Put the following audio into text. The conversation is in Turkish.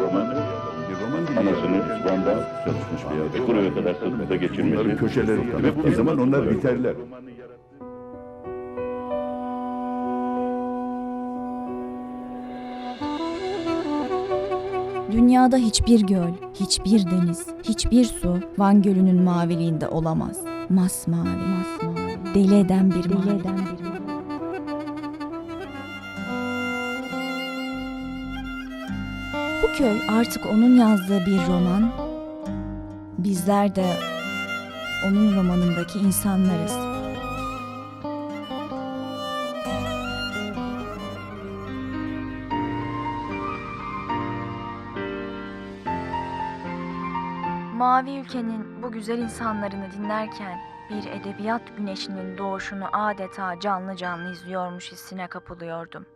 romanı. Bir roman yazmış. İslam'da çalışmış bir adam. Ve buraya kadar sınıfta geçirmesi. Bunların köşeleri Ve bu zaman onlar biterler. Dünyada hiçbir göl, hiçbir deniz, hiçbir su Van Gölü'nün maviliğinde olamaz. Masmavi, masmavi, deli eden bir deli eden bir mavi. Bu köy artık onun yazdığı bir roman. Bizler de onun romanındaki insanlarız. Mavi ülkenin bu güzel insanlarını dinlerken bir edebiyat güneşinin doğuşunu adeta canlı canlı izliyormuş hissine kapılıyordum.